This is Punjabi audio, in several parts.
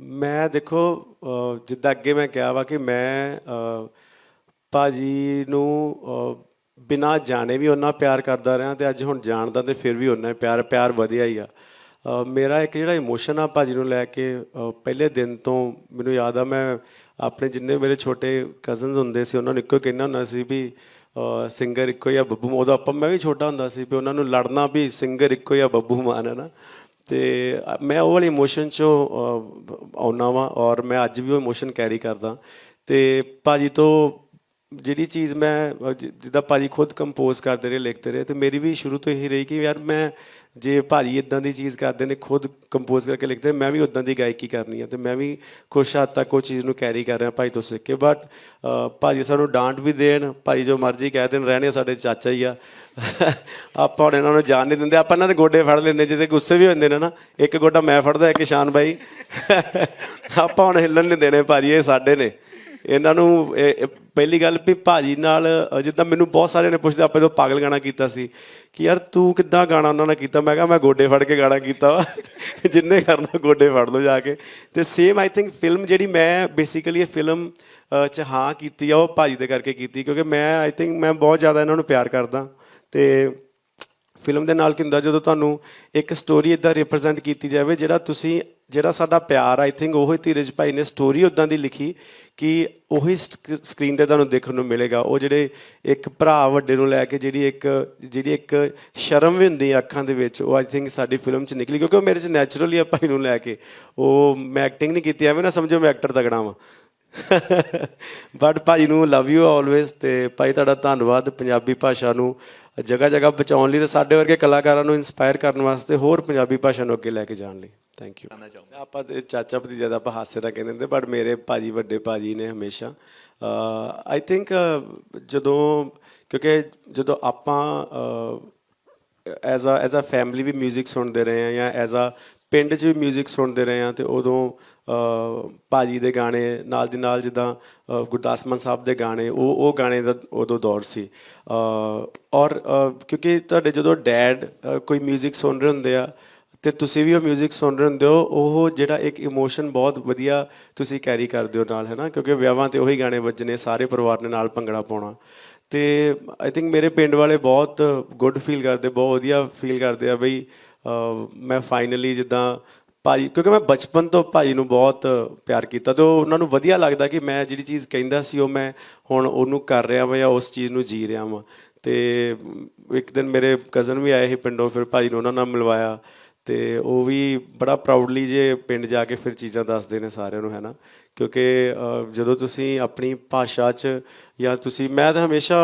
ਮੈਂ ਦੇਖੋ ਜਿੱਦਾਂ ਅੱਗੇ ਮੈਂ ਕਿਹਾ ਵਾ ਕਿ ਮੈਂ ਅਹ, ਭਾਜੀ ਨੂੰ ਅਹ, ਬਿਨਾਂ ਜਾਣੇ ਵੀ ਉਹਨਾਂ ਪਿਆਰ ਕਰਦਾ ਰਿਹਾ ਤੇ ਅੱਜ ਹੁਣ ਜਾਣਦਾ ਤੇ ਫਿਰ ਵੀ ਉਹਨਾਂ ਪਿਆਰ ਪਿਆਰ ਵਧਿਆ ਹੀ ਆ ਮੇਰਾ ਇੱਕ ਜਿਹੜਾ ਇਮੋਸ਼ਨ ਆ ਭਾਜੀ ਨੂੰ ਲੈ ਕੇ ਪਹਿਲੇ ਦਿਨ ਤੋਂ ਮੈਨੂੰ ਯਾਦ ਆ ਮੈਂ ਆਪਣੇ ਜਿੰਨੇ ਮੇਰੇ ਛੋਟੇ ਕਜ਼ਨਸ ਹੁੰਦੇ ਸੀ ਉਹਨਾਂ ਨੂੰ ਇੱਕੋ ਹੀ ਕਹਿਣਾ ਹੁੰਦਾ ਸੀ ਵੀ ਸਿੰਗਰ ਇੱਕੋ ਹੀ ਆ ਬੱਬੂ ਮਾਨ। ਉਦੋਂ ਆਪਾਂ ਮੈਂ ਵੀ ਛੋਟਾ ਹੁੰਦਾ ਸੀ ਵੀ ਉਹਨਾਂ ਨੂੰ ਲੜਨਾ ਵੀ ਸਿੰਗਰ ਇੱਕੋ ਹੀ ਆ ਬੱਬੂ ਮਾਨ ਹੈ ਨਾ ਤੇ ਮੈਂ ਉਹ ਵਾਲੀ ਇਮੋਸ਼ਨ ਚੋਂ ਆਉਣਾ ਵਾਂ ਔਰ ਮੈਂ ਅੱਜ ਵੀ ਉਹ ਇਮੋਸ਼ਨ ਕੈਰੀ ਕਰਦਾ। ਤੇ ਭਾਜੀ ਤੋਂ ਜਿਹੜੀ ਚੀਜ਼ ਮੈਂ ਅ, ਜਿ- ਜਿੱਦਾਂ ਭਾਜੀ ਖੁਦ ਕੰਪੋਜ਼ ਕਰਦੇ ਰਹੇ ਲਿਖਦੇ ਰਹੇ ਤੇ ਮੇਰੀ ਵੀ ਸ਼ੁਰੂ ਤੋਂ ਇਹੀ ਰਹੀ ਕਿ ਯਾਰ ਮੈਂ ਜੇ ਭਾਜੀ ਇਦਾਂ ਦੀ ਚੀਜ਼ ਕਰਦੇ ਨੇ ਖੁਦ ਕੰਪੋਜ਼ ਕਰਕੇ ਲਿਖਦੇ ਮੈਂ ਵੀ ਉਦਾਂ ਦੀ ਗਾਇਕੀ ਕਰਨੀ ਹੈ ਤੇ ਮੈਂ ਵੀ ਖੁਸ਼ ਹੱਦ ਤੱਕ ਉਹ ਚੀਜ਼ ਨੂੰ ਕੈਰੀ ਕਰ ਰਿਹਾ ਭਾਜੀ ਤੋਂ ਸਿੱਖ ਕੇ। ਬਟ ਭਾਜੀ ਸਾਨੂੰ ਡਾਂਟ ਵੀ ਦੇਣ ਭਾਜੀ ਜੋ ਮਰਜ਼ੀ ਕਹਿ ਦੇਣ ਰਹਿਣੇ ਸਾਡੇ ਚਾਚਾ ਹੀ ਆ। ਆਪਾਂ ਹੁਣ ਇਹਨਾਂ ਨੂੰ ਜਾਣ ਨਹੀਂ ਦਿੰਦੇ ਆਪਾਂ ਇਹਨਾਂ ਦੇ ਗੋਡੇ ਫੜ ਲੈਂਦੇ ਜਿਹਦੇ ਗੁੱਸੇ ਵੀ ਹੁੰਦੇ ਨੇ ਨਾ ਇੱਕ ਗੋਡਾ ਮੈਂ ਫੜਦਾ ਇੱਕ ਸ਼ਾਨ ਬਾਈ। ਆਪਾਂ ਹੁਣ ਹਿੱਲਣ ਨਹੀਂ ਦੇਣੇ ਭਾਜੀ ਇਹ ਸਾਡੇ ਨੇ। ਇਹਨਾਂ ਨੂੰ ਪਹਿਲੀ ਗੱਲ ਵੀ ਭਾਜੀ ਨਾਲ ਜਿੱਦਾਂ ਮੈਨੂੰ ਬਹੁਤ ਸਾਰਿਆਂ ਨੇ ਪੁੱਛਦੇ ਆਪਾਂ ਜਦੋਂ ਪਾਗਲ ਗਾਣਾ ਕੀਤਾ ਸੀ ਕਿ ਯਾਰ ਤੂੰ ਕਿੱਦਾਂ ਗਾਣਾ ਉਹਨਾਂ ਨੇ ਕੀਤਾ? ਮੈਂ ਕਿਹਾ, ਮੈਂ ਗੋਡੇ ਫੜ ਕੇ ਗਾਣਾ ਕੀਤਾ ਵਾ। ਜਿੰਨੇ ਕਰਨਾ ਗੋਡੇ ਫੜ ਲਓ ਜਾ ਕੇ। ਤੇ ਸੇਮ ਆਈ ਥਿੰਕ ਫਿਲਮ ਜਿਹੜੀ ਮੈਂ ਬੇਸਿਕਲੀ ਇਹ ਫਿਲਮ ਚ ਹਾਂ ਕੀਤੀ ਆ, ਉਹ ਭਾਜੀ ਦੇ ਕਰਕੇ ਕੀਤੀ, ਕਿਉਂਕਿ ਮੈਂ ਆਈ ਥਿੰਕ ਮੈਂ ਬਹੁਤ ਜ਼ਿਆਦਾ ਇਹਨਾਂ ਨੂੰ ਪਿਆਰ ਕਰਦਾ। ਤੇ ਫਿਲਮ ਦੇ ਨਾਲ ਕੀ ਹੁੰਦਾ, ਜਦੋਂ ਤੁਹਾਨੂੰ ਇੱਕ ਸਟੋਰੀ ਇਦਾਂ ਰਿਪਰੈਜ਼ੈਂਟ ਕੀਤੀ ਜਾਵੇ, ਜਿਹੜਾ ਤੁਸੀਂ ਜਿਹੜਾ ਸਾਡਾ ਪਿਆਰ ਆਈ ਥਿੰਕ ਉਹੀ ਧੀਰਜ ਭਾਈ ਨੇ ਸਟੋਰੀ ਉਦਾਂ ਦੀ ਲਿਖੀ ਕਿ ਉਹੀ ਸਕਰੀਨ ਤੇ ਤੁਹਾਨੂੰ ਦੇਖਣ ਨੂੰ ਮਿਲੇਗਾ। ਉਹ ਜਿਹੜੇ ਇੱਕ ਭਰਾ ਵੱਡੇ ਨੂੰ ਲੈ ਕੇ ਜਿਹੜੀ ਇੱਕ ਜਿਹੜੀ ਇੱਕ ਸ਼ਰਮ ਵੀ ਹੁੰਦੀ ਹੈ ਅੱਖਾਂ ਦੇ ਵਿੱਚ, ਉਹ ਆਈ ਥਿੰਕ ਸਾਡੀ ਫਿਲਮ 'ਚ ਨਿਕਲੀ। ਕਿਉਂਕਿ ਉਹ ਮੇਰੇ 'ਚ ਨੈਚੁਰਲੀ ਆ ਭਾਈ ਨੂੰ ਲੈ ਕੇ। ਉਹ ਮੈਂ ਐਕਟਿੰਗ ਨਹੀਂ ਕੀਤੀ, ਐਵੇਂ ਨਾ ਸਮਝੋ ਮੈਂ ਐਕਟਰ ਤਗੜਾ ਵਾਂ। ਬਟ ਭਾਈ ਨੂੰ ਲਵ ਯੂ ਆਲਵੇਸ ਤੇ ਭਾਈ ਤੁਹਾਡਾ ਧੰਨਵਾਦ ਪੰਜਾਬੀ ਭਾਸ਼ਾ ਨੂੰ ਜਗ੍ਹਾ ਜਗ੍ਹਾ ਬਚਾਉਣ ਲਈ ਤੇ ਸਾਡੇ ਵਰਗੇ ਕਲਾਕਾਰਾਂ ਨੂੰ ਇਨਸਪਾਇਰ ਕਰਨ ਵਾਸਤੇ ਹੋਰ ਪੰਜਾਬੀ ਭਾਸ਼ਾ ਨੂੰ ਅੱਗੇ ਲੈ ਕੇ ਜਾਣ ਲਈ। ਥੈਂਕ ਯੂ ਆਪਾਂ ਤੇ ਚਾਚਾ ਭਤੀਜਾ ਦਾ ਆਪਾਂ ਹਾਸੇ ਨਾਲ ਕਹਿੰਦੇ ਹੁੰਦੇ ਬਟ ਮੇਰੇ ਭਾਜੀ ਵੱਡੇ ਭਾਜੀ ਨੇ ਹਮੇਸ਼ਾ ਆਈ ਥਿੰਕ ਜਦੋਂ ਕਿਉਂਕਿ ਜਦੋਂ ਆਪਾਂ as a as a family ਵੀ 뮤직 ਸੁਣਦੇ ਰਹੇ ਆ ਜਾਂ ਐਜ਼ ਅ ਪਿੰਡ 'ਚ ਵੀ 뮤직 ਸੁਣਦੇ ਰਹੇ ਆ ਤੇ ਉਦੋਂ ਅਹ, ਭਾਜੀ ਦੇ ਗਾਣੇ ਨਾਲ ਦੀ ਨਾਲ ਜਿੱਦਾਂ ਅਹ, ਗੁਰਦਾਸ ਮਾਨ ਸਾਹਿਬ ਦੇ ਗਾਣੇ ਉਹ ਉਹ ਗਾਣੇ ਦਾ ਉਦੋਂ ਦੌਰ ਸੀ ਅਹ, ਔਰ ਅਹ, ਕਿਉਂਕਿ ਤੁਹਾਡੇ ਜਦੋਂ ਡੈਡ ਕੋਈ 뮤직 ਸੁਣ ਰਹੇ ਹੁੰਦੇ ਆ ਤੇ ਤੁਸੀਂ ਵੀ ਉਹ 뮤직 ਸੁਣ ਰਹੇ ਹੁੰਦੇ ਹੋ, ਉਹ ਜਿਹੜਾ ਇੱਕ ਇਮੋਸ਼ਨ ਬਹੁਤ ਵਧੀਆ ਤੁਸੀਂ ਕੈਰੀ ਕਰਦੇ ਹੋ ਨਾਲ, ਹੈ ਨਾ? ਕਿਉਂਕਿ ਵਿਆਹਾਂ ਤੇ ਉਹੀ ਗਾਣੇ ਵੱਜਣੇ, ਸਾਰੇ ਪਰਿਵਾਰ ਨੇ ਨਾਲ ਭੰਗੜਾ ਪਾਉਣਾ। ਤੇ ਆਈ ਥਿੰਕ ਮੇਰੇ ਪਿੰਡ ਵਾਲੇ ਬਹੁਤ ਗੁੱਡ ਫੀਲ ਕਰਦੇ, ਬਹੁਤ ਵਧੀਆ ਫੀਲ ਕਰਦੇ ਆ ਬਈ ਮੈਂ ਫਾਈਨਲੀ ਜਿੱਦਾਂ ਭਾਜੀ ਕਿਉਂਕਿ ਮੈਂ ਬਚਪਨ ਤੋਂ ਭਾਜੀ ਨੂੰ ਬਹੁਤ ਪਿਆਰ ਕੀਤਾ ਤੇ ਉਹ ਉਹਨਾਂ ਨੂੰ ਵਧੀਆ ਲੱਗਦਾ ਕਿ ਮੈਂ ਜਿਹੜੀ ਚੀਜ਼ ਕਹਿੰਦਾ ਸੀ, ਉਹ ਮੈਂ ਹੁਣ ਉਹਨੂੰ ਕਰ ਰਿਹਾ ਵਾਂ ਜਾਂ ਉਸ ਚੀਜ਼ ਨੂੰ ਜੀ ਰਿਹਾ ਵਾਂ। ਤੇ ਇੱਕ ਦਿਨ ਮੇਰੇ ਕਜ਼ਨ ਵੀ ਆਏ ਸੀ ਪਿੰਡੋਂ, ਫਿਰ ਭਾਜੀ ਨੂੰ ਉਹਨਾਂ ਨਾਲ ਮਿਲਵਾਇਆ। ਤੇ ਉਹ ਵੀ ਬੜਾ ਪ੍ਰਾਊਡਲੀ ਜੇ ਪਿੰਡ ਜਾ ਕੇ ਫਿਰ ਚੀਜ਼ਾਂ ਦੱਸਦੇ ਨੇ ਸਾਰਿਆਂ ਨੂੰ ਹੈ ਨਾ ਕਿਉਂਕਿ ਜਦੋਂ ਤੁਸੀਂ ਆਪਣੀ ਭਾਸ਼ਾ 'ਚ ਜਾਂ ਤੁਸੀਂ, ਮੈਂ ਤਾਂ ਹਮੇਸ਼ਾ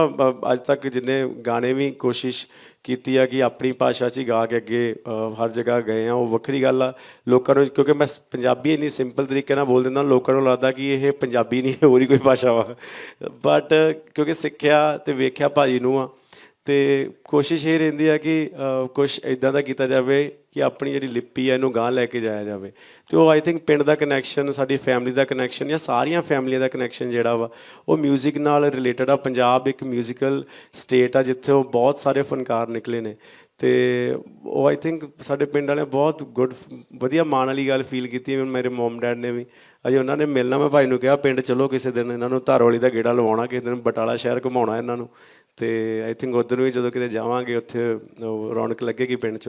ਅੱਜ ਤੱਕ ਜਿੰਨੇ ਗਾਣੇ ਵੀ ਕੋਸ਼ਿਸ਼ ਕੀਤੀ ਆ ਕਿ ਆਪਣੀ ਭਾਸ਼ਾ 'ਚ ਹੀ ਗਾ ਕੇ ਅੱਗੇ ਹਰ ਜਗ੍ਹਾ ਗਏ ਆ, ਉਹ ਵੱਖਰੀ ਗੱਲ ਆ ਲੋਕਾਂ ਨੂੰ, ਕਿਉਂਕਿ ਮੈਂ ਪੰਜਾਬੀ ਇੰਨੀ ਸਿੰਪਲ ਤਰੀਕੇ ਨਾਲ ਬੋਲ ਦਿੰਦਾ ਲੋਕਾਂ ਨੂੰ ਲੱਗਦਾ ਕਿ ਇਹ ਪੰਜਾਬੀ ਨਹੀਂ, ਹੋਰ ਹੀ ਕੋਈ ਭਾਸ਼ਾ ਵਾ। ਬਟ ਕਿਉਂਕਿ ਸਿੱਖਿਆ ਤੇ ਵੇਖਿਆ ਭਾਜੀ ਨੂੰ ਆ ਤੇ ਕੋਸ਼ਿਸ਼ ਇਹ ਰਹਿੰਦੀ ਆ ਕਿ ਕੁਝ ਇਦਾਂ ਦਾ ਕੀਤਾ ਜਾਵੇ ਕਿ ਆਪਣੀ ਜਿਹੜੀ ਲਿਪੀ ਹੈ ਇਹਨੂੰ ਗਾਂ ਲੈ ਕੇ ਜਾਇਆ ਜਾਵੇ ਤੇ ਉਹ ਆਈ ਥਿੰਕ ਪਿੰਡ ਦਾ ਕਨੈਕਸ਼ਨ ਸਾਡੀ ਫੈਮਿਲੀ ਦਾ ਕਨੈਕਸ਼ਨ ਜਾਂ ਸਾਰੀਆਂ ਫੈਮਲੀਆਂ ਦਾ ਕਨੈਕਸ਼ਨ ਜਿਹੜਾ ਵਾ ਉਹ 뮤직 ਨਾਲ ਰਿਲੇਟਡ ਆ ਪੰਜਾਬ ਇੱਕ 뮤지컬 ਸਟੇਟ ਆ ਜਿੱਥੇ ਉਹ ਬਹੁਤ ਸਾਰੇ ਫਨਕਾਰ ਨਿਕਲੇ ਨੇ ਤੇ ਉਹ ਆਈ ਥਿੰਕ ਸਾਡੇ ਪਿੰਡ ਵਾਲਿਆਂ ਬਹੁਤ ਗੁੱਡ ਵਧੀਆ ਮਾਣ ਵਾਲੀ ਗੱਲ ਫੀਲ ਕੀਤੀ ਮੇਰੇ ਮਮ ਡੈਡ ਨੇ ਵੀ। ਅਜੇ ਉਹਨਾਂ ਨੇ ਮਿਲਣਾ, ਮੈਂ ਭਾਈ ਨੂੰ ਕਿਹਾ, ਪਿੰਡ ਚਲੋ ਕਿਸੇ ਦਿਨ, ਇਹਨਾਂ ਨੂੰ ਧਾਰੋਲੀ ਦਾ ਗੇੜਾ ਲਵਾਉਣਾ, ਕਿਸੇ ਦਿਨ ਬਟਾਲਾ ਸ਼ਹਿਰ ਘੁਮਾਉਣਾ ਇਹਨਾਂ ਨੂੰ। ਤੇ ਆਈ ਥਿੰਕ ਉਧਰ ਵੀ ਜਦੋਂ ਕਿਤੇ ਜਾਵਾਂਗੇ, ਉੱਥੇ ਰੌਣਕ ਲੱਗੇਗੀ ਪਿੰਡ 'ਚ।